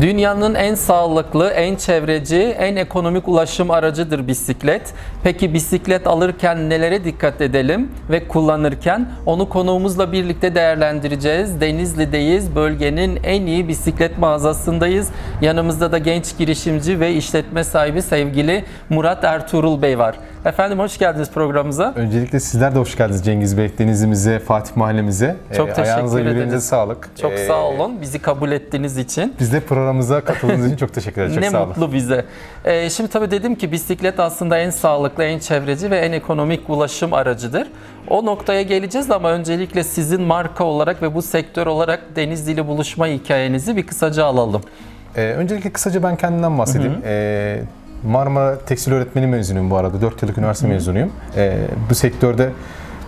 Dünyanın en sağlıklı, en çevreci, en ekonomik ulaşım aracıdır bisiklet. Peki bisiklet alırken nelere dikkat edelim ve kullanırken onu konuğumuzla birlikte değerlendireceğiz. Denizli'deyiz. Bölgenin en iyi bisiklet mağazasındayız. Yanımızda da genç girişimci ve işletme sahibi sevgili Murat Ertuğrul Bey var. Efendim hoş geldiniz programımıza. Öncelikle sizler de hoş geldiniz Cengiz Bey, Denizimize, Fatih Mahallemize. Çok Ee, teşekkür Ayağınıza ederiz. sağlık. Çok Ee, sağ olun bizi kabul ettiğiniz için. Biz de programımıza katıldığınız için çok teşekkür ederiz. Çok ne sağ olun. mutlu bize. Ee, şimdi tabii dedim ki bisiklet aslında en sağlıklı, en çevreci ve en ekonomik ulaşım aracıdır. O noktaya geleceğiz ama öncelikle sizin marka olarak ve bu sektör olarak Denizli ile buluşma hikayenizi bir kısaca alalım. Ee, öncelikle kısaca ben kendimden bahsedeyim. Ee, Marmara Tekstil Öğretmeni mezunuyum bu arada. 4 yıllık üniversite mezunuyum. Ee, bu sektörde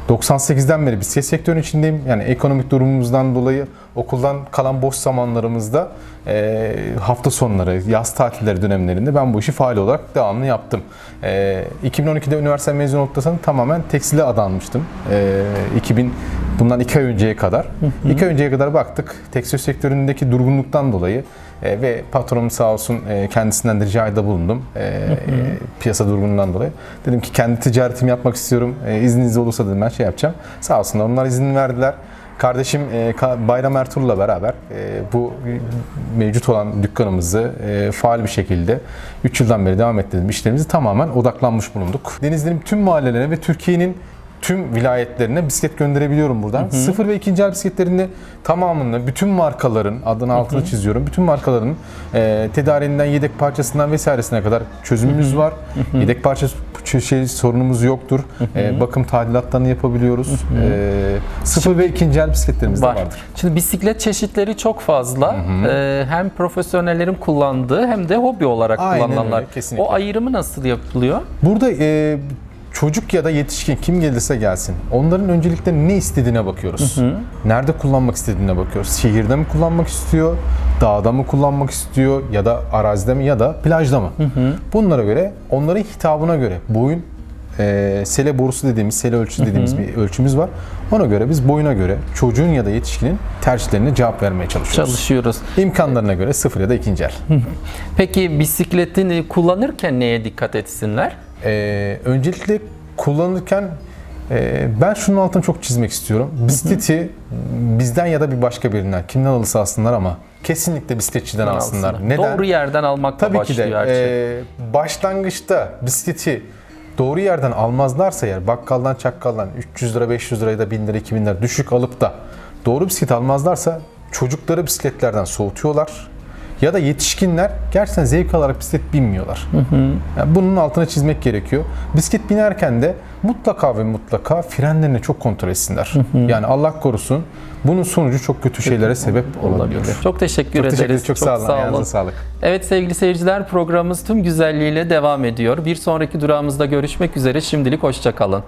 98'den beri bisiklet sektörünün içindeyim. Yani ekonomik durumumuzdan dolayı okuldan kalan boş zamanlarımızda e, hafta sonları, yaz tatilleri dönemlerinde ben bu işi faal olarak devamlı yaptım. E, 2012'de üniversite mezun olduktan tamamen tekstile adanmıştım. E, 2000 bundan iki ay önceye kadar. iki ay önceye kadar baktık. Tekstil sektöründeki durgunluktan dolayı e, ve patronum sağ olsun e, kendisinden de ricada bulundum. E, e, piyasa durgunluğundan dolayı. Dedim ki kendi ticaretimi yapmak istiyorum. E, izniniz olursa dedim ben şey yapacağım. Sağ olsunlar onlar izin verdiler. Kardeşim e, Bayram Ertuğrul'la beraber e, bu mevcut olan dükkanımızı e, faal bir şekilde 3 yıldan beri devam ettirdiğimiz işlerimizi tamamen odaklanmış bulunduk. Denizli'nin tüm mahallelerine ve Türkiye'nin tüm vilayetlerine bisiklet gönderebiliyorum buradan. Sıfır ve ikinci el bisikletlerinde tamamını bütün markaların adını altını çiziyorum. Bütün markaların e, tedariğinden yedek parçasından vesairesine kadar çözümümüz var. Yedek parça şey sorunumuz yoktur. E, bakım tadilatlarını yapabiliyoruz. E, sıfır ve ikinci el bisikletlerimiz de Var. vardır. Şimdi bisiklet çeşitleri çok fazla. Ee, hem profesyonellerin kullandığı hem de hobi olarak Aynen kullanılanlar. öyle, kesinlikle. O ayrımı nasıl yapılıyor? Burada e, çocuk ya da yetişkin kim gelirse gelsin onların öncelikle ne istediğine bakıyoruz. Nerede kullanmak istediğine bakıyoruz. Şehirde mi kullanmak istiyor, dağda mı kullanmak istiyor ya da arazide mi ya da plajda mı? Bunlara göre onların hitabına göre boyun e, sele borusu dediğimiz, sele ölçüsü dediğimiz bir ölçümüz var. Ona göre biz boyuna göre çocuğun ya da yetişkinin tercihlerine cevap vermeye çalışıyoruz. Çalışıyoruz. İmkanlarına göre sıfır ya da ikinci el. Peki bisikletini kullanırken neye dikkat etsinler? Ee, öncelikle kullanırken e, ben şunun altını çok çizmek istiyorum. Bisikleti bizden ya da bir başka birinden kimden alırsa alsınlar ama kesinlikle bisikletçiden alsınlar. Aslında. Neden? Doğru yerden almakla Tabii ki de her şey. e, başlangıçta bisikleti doğru yerden almazlarsa eğer bakkaldan çakkaldan 300 lira 500 liraya da 1000 lira 2000 lira düşük alıp da doğru bisiklet almazlarsa çocukları bisikletlerden soğutuyorlar. Ya da yetişkinler gerçekten zevk alarak bisiklet binmiyorlar. Yani bunun altına çizmek gerekiyor. Bisiklet binerken de mutlaka ve mutlaka frenlerini çok kontrol etsinler. Yani Allah korusun bunun sonucu çok kötü şeylere sebep olabilir. Çok teşekkür Çok ederiz. teşekkür ederim. Çok, sağ olun. Ayağınıza sağlık. Evet sevgili seyirciler programımız tüm güzelliğiyle devam ediyor. Bir sonraki durağımızda görüşmek üzere. Şimdilik hoşçakalın.